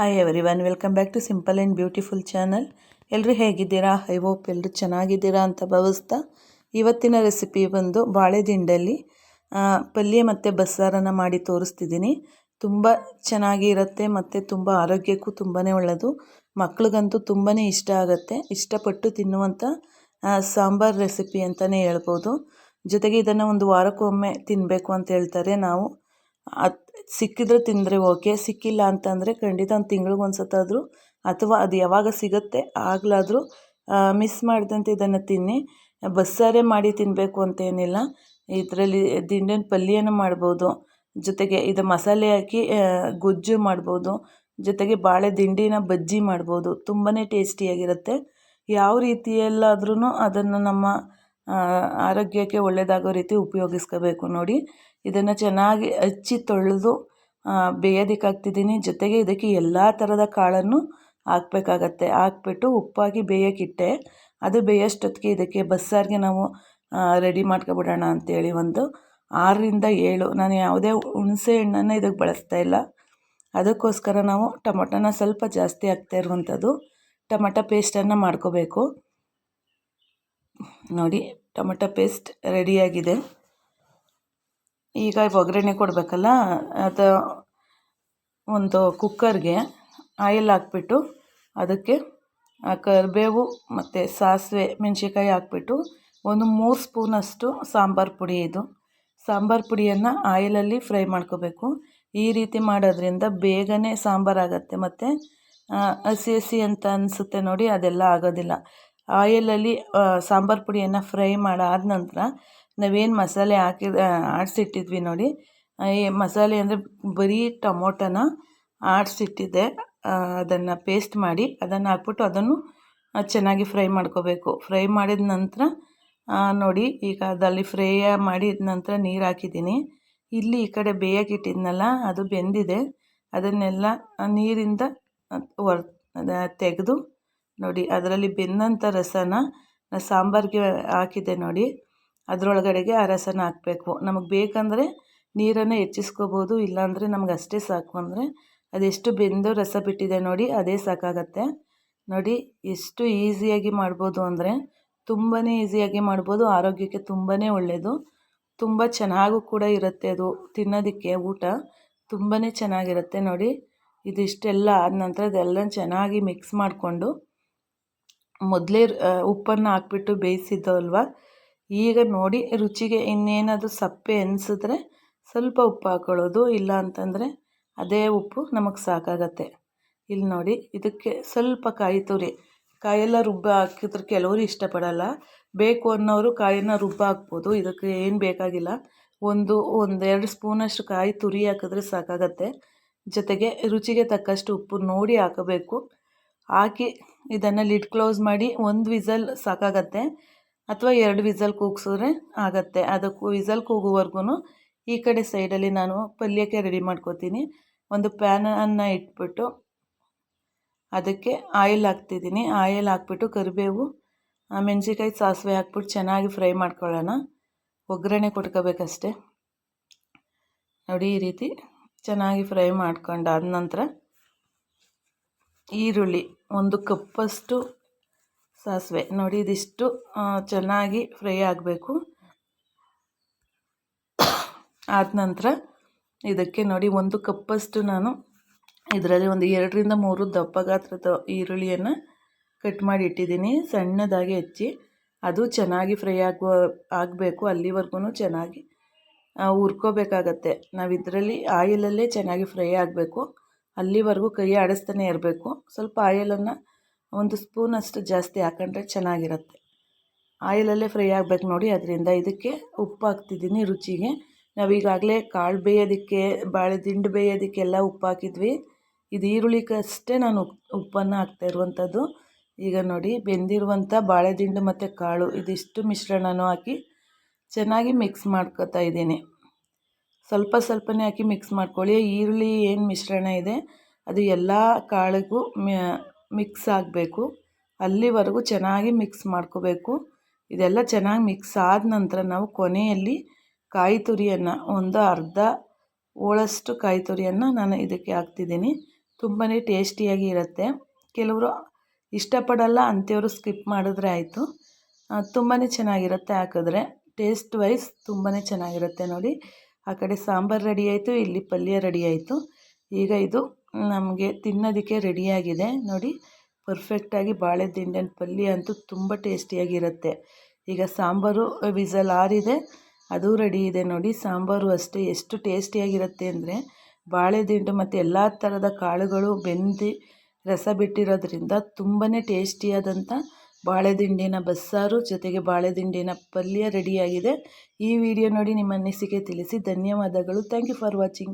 Hi everyone welcome back to simple and beautiful channel ಎಲ್ಲರೂ ಹೇಗಿದ್ದೀರಾ? I hope ಎಲ್ಲರೂ ಚೆನ್ನಾಗಿದ್ದೀರಾ ಅಂತ ಭಾವಿಸ್ತಾ ಇವತ್ತಿನ ರೆಸಿಪಿ ಬಂದು ಬಾಳೆ ದಿಂಡಲ್ಲಿ ಪಲ್ಯ ಮತ್ತು ಬಸ್ಸಾರನ್ನು ಮಾಡಿ ತೋರಿಸ್ತಿದ್ದೀನಿ. ತುಂಬ ಚೆನ್ನಾಗಿ ಇರುತ್ತೆ ಮತ್ತು ತುಂಬ ಆರೋಗ್ಯಕ್ಕೂ ತುಂಬಾ ಒಳ್ಳೆಯದು ಮಕ್ಳಿಗಂತೂ ತುಂಬಾ ಇಷ್ಟ ಆಗುತ್ತೆ. ಇಷ್ಟಪಟ್ಟು ತಿನ್ನುವಂಥ ಸಾಂಬಾರ್ ರೆಸಿಪಿ ಅಂತಲೇ ಹೇಳ್ಬೋದು. ಜೊತೆಗೆ ಇದನ್ನು ಒಂದು ವಾರಕ್ಕೊಮ್ಮೆ ತಿನ್ನಬೇಕು ಅಂತ ಹೇಳ್ತಾರೆ. ನಾವು ಅದು ಸಿಕ್ಕಿದ್ರೆ ತಿಂದರೆ ಓಕೆ, ಸಿಕ್ಕಿಲ್ಲ ಅಂತಂದರೆ ಖಂಡಿತ ಒಂದು ತಿಂಗ್ಳಿಗೆ ಒಂದು ಸತ್ತಾದರೂ ಅಥವಾ ಅದು ಯಾವಾಗ ಸಿಗುತ್ತೆ ಆಗಲಾದರೂ ಮಿಸ್ ಮಾಡಿದಂತೆ ಇದನ್ನು ತಿನ್ನಿ. ಬಸ್ಸಾರೇ ಮಾಡಿ ತಿನ್ನಬೇಕು ಅಂತೇನಿಲ್ಲ. ಇದರಲ್ಲಿ ದಿಂಡಿನ ಪಲ್ಯನೂ ಮಾಡ್ಬೋದು. ಜೊತೆಗೆ ಇದು ಮಸಾಲೆ ಹಾಕಿ ಗೊಜ್ಜು ಮಾಡ್ಬೋದು. ಜೊತೆಗೆ ಬಾಳೆ ದಿಂಡಿನ ಬಜ್ಜಿ ಮಾಡ್ಬೋದು. ತುಂಬಾ ಟೇಸ್ಟಿಯಾಗಿರುತ್ತೆ. ಯಾವ ರೀತಿಯಲ್ಲಾದ್ರೂ ಅದನ್ನು ನಮ್ಮ ಆರೋಗ್ಯಕ್ಕೆ ಒಳ್ಳೆಯದಾಗೋ ರೀತಿ ಉಪಯೋಗಿಸ್ಕೋಬೇಕು ನೋಡಿ. ಇದನ್ನು ಚೆನ್ನಾಗಿ ಹಚ್ಚಿ ತೊಳೆದು ಬೇಯೋದಕ್ಕೆ ಹಾಕ್ತಿದ್ದೀನಿ ಜೊತೆಗೆ ಇದಕ್ಕೆ ಎಲ್ಲ ಥರದ ಕಾಳನ್ನು ಹಾಕ್ಬೇಕಾಗತ್ತೆ. ಹಾಕ್ಬಿಟ್ಟು ಉಪ್ಪಾಗಿ ಬೇಯೋಕ್ಕಿಟ್ಟೆ ಅದು ಬೇಯೋಷ್ಟೊತ್ತಿಗೆ ಇದಕ್ಕೆ ಬಸ್ಸಾರಿಗೆ ನಾವು ರೆಡಿ ಮಾಡ್ಕೊಬಿಡೋಣ ಅಂತೇಳಿ ಒಂದು ಆರರಿಂದ ಏಳು. ನಾನು ಯಾವುದೇ ಹುಣಸೆ ಹಣ್ಣನ್ನು ಇದಕ್ಕೆ ಬಳಸ್ತಾ ಇಲ್ಲ. ಅದಕ್ಕೋಸ್ಕರ ನಾವು ಟೊಮೊಟೊನ ಸ್ವಲ್ಪ ಜಾಸ್ತಿ ಹಾಕ್ತಾ ಇರುವಂಥದ್ದು. ಟೊಮೊಟೊ ಪೇಸ್ಟನ್ನು ಮಾಡ್ಕೋಬೇಕು. ನೋಡಿ ಟೊಮೊಟೊ ಪೇಸ್ಟ್ ರೆಡಿಯಾಗಿದೆ. ಈಗ ಒಗ್ಗರಣೆ ಕೊಡಬೇಕಲ್ಲ? ಅದು ಒಂದು ಕುಕ್ಕರ್ಗೆ ಆಯಿಲ್ ಹಾಕ್ಬಿಟ್ಟು ಅದಕ್ಕೆ ಕರಿಬೇವು ಮತ್ತು ಸಾಸಿವೆ, ಮೆಣಸಿನ್ಕಾಯಿ ಹಾಕ್ಬಿಟ್ಟು ಒಂದು ಮೂರು ಸ್ಪೂನಷ್ಟು ಸಾಂಬಾರು ಪುಡಿ ಇದು. ಸಾಂಬಾರು ಪುಡಿಯನ್ನು ಆಯಿಲಲ್ಲಿ ಫ್ರೈ ಮಾಡ್ಕೋಬೇಕು. ಈ ರೀತಿ ಮಾಡೋದ್ರಿಂದ ಬೇಗನೆ ಸಾಂಬಾರಾಗತ್ತೆ ಮತ್ತು ಹಸಿ ಹಸಿ ಅಂತ ಅನಿಸುತ್ತೆ ನೋಡಿ, ಅದೆಲ್ಲ ಆಗೋದಿಲ್ಲ. ಆಯಿಲಲ್ಲಿ ಸಾಂಬಾರು ಪುಡಿಯನ್ನು ಫ್ರೈ ಮಾಡಾದ ನಂತರ ನಾವೇನು ಮಸಾಲೆ ಹಾಕಿ ಆಡಿಸಿಟ್ಟಿದ್ವಿ ನೋಡಿ. ಈ ಮಸಾಲೆ ಅಂದರೆ ಬರೀ ಟೊಮೊಟೊನ ಆಡಿಸಿಟ್ಟಿದ್ದೆ. ಅದನ್ನು ಪೇಸ್ಟ್ ಮಾಡಿ ಅದನ್ನು ಹಾಕ್ಬಿಟ್ಟು ಅದನ್ನು ಚೆನ್ನಾಗಿ ಫ್ರೈ ಮಾಡ್ಕೋಬೇಕು. ಫ್ರೈ ಮಾಡಿದ ನಂತರ ನೋಡಿ ಈಗ ಅದಲ್ಲಿ ಫ್ರೈ ಮಾಡಿದ ನಂತರ ನೀರು ಹಾಕಿದ್ದೀನಿ. ಇಲ್ಲಿ ಈ ಕಡೆ ಬೇಯಕ್ಕಿಟ್ಟಿದ್ನಲ್ಲ ಅದು ಬೆಂದಿದೆ. ಅದನ್ನೆಲ್ಲ ನೀರಿಂದ ಹೊರ ತೆಗೆದು ನೋಡಿ, ಅದರಲ್ಲಿ ಬೆಂದಂಥ ರಸನ ಸಾಂಬಾರಿಗೆ ಹಾಕಿದ್ದೆ ನೋಡಿ. ಅದರೊಳಗಡೆಗೆ ಆ ರಸನ ಹಾಕಬೇಕು. ನಮಗೆ ಬೇಕಂದರೆ ನೀರನ್ನು ಹೆಚ್ಚಿಸ್ಕೋಬೋದು, ಇಲ್ಲಾಂದರೆ ನಮ್ಗೆ ಅಷ್ಟೇ ಸಾಕು ಅಂದರೆ ಅದೆಷ್ಟು ಬೆಂದು ರಸ ಬಿಟ್ಟಿದೆ ನೋಡಿ, ಅದೇ ಸಾಕಾಗತ್ತೆ. ನೋಡಿ, ಎಷ್ಟು ಈಸಿಯಾಗಿ ಮಾಡ್ಬೋದು ಅಂದರೆ ತುಂಬಾ ಈಸಿಯಾಗಿ ಮಾಡ್ಬೋದು, ಆರೋಗ್ಯಕ್ಕೆ ತುಂಬಾ ಒಳ್ಳೆಯದು ತುಂಬ ಚೆನ್ನಾಗೂ ಕೂಡ ಇರುತ್ತೆ ಅದು ತಿನ್ನೋದಕ್ಕೆ ಊಟ. ತುಂಬಾ ಚೆನ್ನಾಗಿರುತ್ತೆ ನೋಡಿ. ಇದಿಷ್ಟೆಲ್ಲ ಆದ ನಂತರ ಇದೆಲ್ಲ ಚೆನ್ನಾಗಿ ಮಿಕ್ಸ್ ಮಾಡಿಕೊಂಡು ಮೊದಲೇ ಉಪ್ಪನ್ನು ಹಾಕ್ಬಿಟ್ಟು ಬೇಯಿಸಿದ್ದು ಅಲ್ವಾ ಈಗ ನೋಡಿ, ರುಚಿಗೆ ಇನ್ನೇನಾದರೂ ಸಪ್ಪೆ ಅನಿಸಿದ್ರೆ ಸ್ವಲ್ಪ ಉಪ್ಪು ಹಾಕ್ಕೊಳ್ಳೋದು ಇಲ್ಲ ಅಂತಂದರೆ ಅದೇ ಉಪ್ಪು ನಮಗೆ ಸಾಕಾಗತ್ತೆ. ಇಲ್ಲಿ ನೋಡಿ, ಇದಕ್ಕೆ ಸ್ವಲ್ಪ ಕಾಯಿ ತುರಿ. ಕಾಯೆಲ್ಲ ರುಬ್ಬ ಹಾಕಿದ್ರೆ ಕೆಲವರು ಇಷ್ಟಪಡಲ್ಲ. ಬೇಕು ಅನ್ನೋರು ಕಾಯಿನ ರುಬ್ಬ ಹಾಕ್ಬೋದು. ಇದಕ್ಕೆ ಏನು ಬೇಕಾಗಿಲ್ಲ. ಒಂದು, ಒಂದೆರಡು ಸ್ಪೂನಷ್ಟು ಕಾಯಿ ತುರಿ ಹಾಕಿದ್ರೆ ಸಾಕಾಗತ್ತೆ. ಜೊತೆಗೆ ರುಚಿಗೆ ತಕ್ಕಷ್ಟು ಉಪ್ಪು ನೋಡಿ ಹಾಕಬೇಕು. ಹಾಕಿ ಇದನ್ನು ಲಿಡ್ ಕ್ಲೋಸ್ ಮಾಡಿ ಒಂದು ವಿಸಲ್ ಸಾಕಾಗತ್ತೆ. ಅಥವಾ ಎರಡು ವಿಸಲ್ ಕೂಗಿಸಿದ್ರೆ ಆಗತ್ತೆ. ಅದಕ್ಕೂ ವಿಸಲ್ ಕೂಗುವವರೆಗೂ ಈ ಕಡೆ ಸೈಡಲ್ಲಿ ನಾನು ಪಲ್ಯಕ್ಕೆ ರೆಡಿ ಮಾಡ್ಕೋತೀನಿ. ಒಂದು ಪ್ಯಾನನ್ನು ಇಟ್ಬಿಟ್ಟು ಅದಕ್ಕೆ ಆಯಿಲ್ ಹಾಕ್ತಿದ್ದೀನಿ. ಆಯಿಲ್ ಹಾಕ್ಬಿಟ್ಟು ಕರಿಬೇವು ಮೆಣಸಿನ್ಕಾಯಿ ಸಾಸಿವೆ ಹಾಕ್ಬಿಟ್ಟು ಚೆನ್ನಾಗಿ ಫ್ರೈ ಮಾಡ್ಕೊಳ್ಳೋಣ. ಒಗ್ಗರಣೆ ಕೊಟ್ಕೋಬೇಕಷ್ಟೆ. ನೋಡಿ ಈ ರೀತಿ ಚೆನ್ನಾಗಿ ಫ್ರೈ ಮಾಡ್ಕೊಂಡಾದ ನಂತರ ಈರುಳ್ಳಿ. ಒಂದು ಕಪ್ಪಷ್ಟು ಸಾಸಿವೆ. ನೋಡಿ, ಇದಿಷ್ಟು ಚೆನ್ನಾಗಿ ಫ್ರೈ ಆಗಬೇಕು. ಆದ ನಂತರ ಇದಕ್ಕೆ ನೋಡಿ, ಒಂದು ಕಪ್ಪಷ್ಟು ನಾನು ಇದರಲ್ಲಿ ಒಂದು ಎರಡರಿಂದ ಮೂರು ದಪ್ಪ ಗಾತ್ರದ ಈರುಳ್ಳಿಯನ್ನು ಕಟ್ ಮಾಡಿ ಇಟ್ಟಿದ್ದೀನಿ. ಸಣ್ಣದಾಗಿ ಹೆಚ್ಚಿ. ಅದು ಚೆನ್ನಾಗಿ ಫ್ರೈ ಆಗುವ, ಆಗಬೇಕು. ಅಲ್ಲಿವರೆಗೂ ಚೆನ್ನಾಗಿ ಹುರ್ಕೋಬೇಕಾಗತ್ತೆ. ನಾವು ಇದರಲ್ಲಿ ಆಯಿಲಲ್ಲೇ ಚೆನ್ನಾಗಿ ಫ್ರೈ ಆಗಬೇಕು. ಅಲ್ಲಿವರೆಗೂ ಕೈ ಆಡಿಸ್ತಾನೆ ಇರಬೇಕು. ಸ್ವಲ್ಪ ಆಯಿಲನ್ನು ಒಂದು ಸ್ಪೂನಷ್ಟು ಜಾಸ್ತಿ ಹಾಕೊಂಡ್ರೆ ಚೆನ್ನಾಗಿರುತ್ತೆ. ಆಯಿಲಲ್ಲೇ ಫ್ರೈ ಆಗಬೇಕು ನೋಡಿ. ಅದರಿಂದ ಇದಕ್ಕೆ ಉಪ್ಪು ಹಾಕ್ತಿದ್ದೀನಿ ರುಚಿಗೆ. ನಾವು ಈಗಾಗಲೇ ಕಾಳು ಬೇಯೋದಕ್ಕೆ, ಬಾಳೆ ದಿಂಡು ಬೇಯೋದಕ್ಕೆಲ್ಲ ಉಪ್ಪು ಹಾಕಿದ್ವಿ. ಇದು ಈರುಳ್ಳಿಗಷ್ಟೇ ನಾನು ಉಪ್ಪನ್ನು ಹಾಕ್ತಾ ಇರುವಂಥದ್ದು. ಈಗ ನೋಡಿ, ಬೆಂದಿರುವಂಥ ಬಾಳೆ ದಿಂಡು ಮತ್ತು ಕಾಳು, ಇದಿಷ್ಟು ಮಿಶ್ರಣನೂ ಹಾಕಿ ಚೆನ್ನಾಗಿ ಮಿಕ್ಸ್ ಮಾಡ್ಕೋತಾ ಇದ್ದೀನಿ. ಸ್ವಲ್ಪ ಸ್ವಲ್ಪನೇ ಹಾಕಿ ಮಿಕ್ಸ್ ಮಾಡ್ಕೊಳ್ಳಿ. ಈರುಳ್ಳಿ ಏನು ಮಿಶ್ರಣ ಇದೆ, ಅದು ಎಲ್ಲ ಕಾಳಿಗೂ ಮಿಕ್ಸ್ ಆಗಬೇಕು. ಅಲ್ಲಿವರೆಗೂ ಚೆನ್ನಾಗಿ ಮಿಕ್ಸ್ ಮಾಡ್ಕೋಬೇಕು. ಇದೆಲ್ಲ ಚೆನ್ನಾಗಿ ಮಿಕ್ಸ್ ಆದ ನಂತರ ನಾವು ಕೊನೆಯಲ್ಲಿ ಕಾಯಿ ತುರಿಯನ್ನು, ಒಂದು ಅರ್ಧ ಓಳಷ್ಟು ಕಾಯಿ ತುರಿಯನ್ನು ನಾನು ಇದಕ್ಕೆ ಹಾಕ್ತಿದ್ದೀನಿ. ತುಂಬಾ ಟೇಸ್ಟಿಯಾಗಿ ಇರುತ್ತೆ. ಕೆಲವರು ಇಷ್ಟಪಡಲ್ಲ ಅಂಥವ್ರು ಸ್ಕಿಪ್ ಮಾಡಿದ್ರೆ ಆಯಿತು. ತುಂಬಾ ಚೆನ್ನಾಗಿರುತ್ತೆ ಹಾಕಿದ್ರೆ. ಟೇಸ್ಟ್ ವೈಸ್ ತುಂಬಾ ಚೆನ್ನಾಗಿರುತ್ತೆ ನೋಡಿ. ಆ ಕಡೆ ಸಾಂಬಾರು ರೆಡಿ ಆಯಿತು, ಇಲ್ಲಿ ಪಲ್ಯ ರೆಡಿ ಆಯಿತು. ಈಗ ಇದು ನಮಗೆ ತಿನ್ನೋದಕ್ಕೆ ರೆಡಿಯಾಗಿದೆ ನೋಡಿ ಪರ್ಫೆಕ್ಟಾಗಿ ಬಾಳೆ ದಿಂಡಿನ ಪಲ್ಯ ಅಂತೂ ತುಂಬ ಟೇಸ್ಟಿಯಾಗಿರುತ್ತೆ ಈಗ ಸಾಂಬಾರು ವಿಸಲ್ ಆರಿದೆ, ಅದು ರೆಡಿ ಇದೆ ನೋಡಿ. ಸಾಂಬಾರು ಅಷ್ಟೇ ಎಷ್ಟು ಟೇಸ್ಟಿಯಾಗಿರುತ್ತೆ ಅಂದರೆ ಬಾಳೆದಿಂಡು ಮತ್ತು ಎಲ್ಲ ಥರದ ಕಾಳುಗಳು ಬೆಂದು ರಸ ಬಿಟ್ಟಿರೋದ್ರಿಂದ ತುಂಬಾ ಟೇಸ್ಟಿಯಾದಂಥ ಬಾಳೆ ದಿಂಡಿನ ಬಸ್ಸಾರು ಜೊತೆಗೆ ಬಾಳೆ ದಿಂಡಿನ ಪಲ್ಯ ರೆಡಿಯಾಗಿದೆ. ಈ ವಿಡಿಯೋ ನೋಡಿ ನಿಮ್ಮ ಅನಿಸಿಕೆ ತಿಳಿಸಿ. ಧನ್ಯವಾದಗಳು. Thank you for watching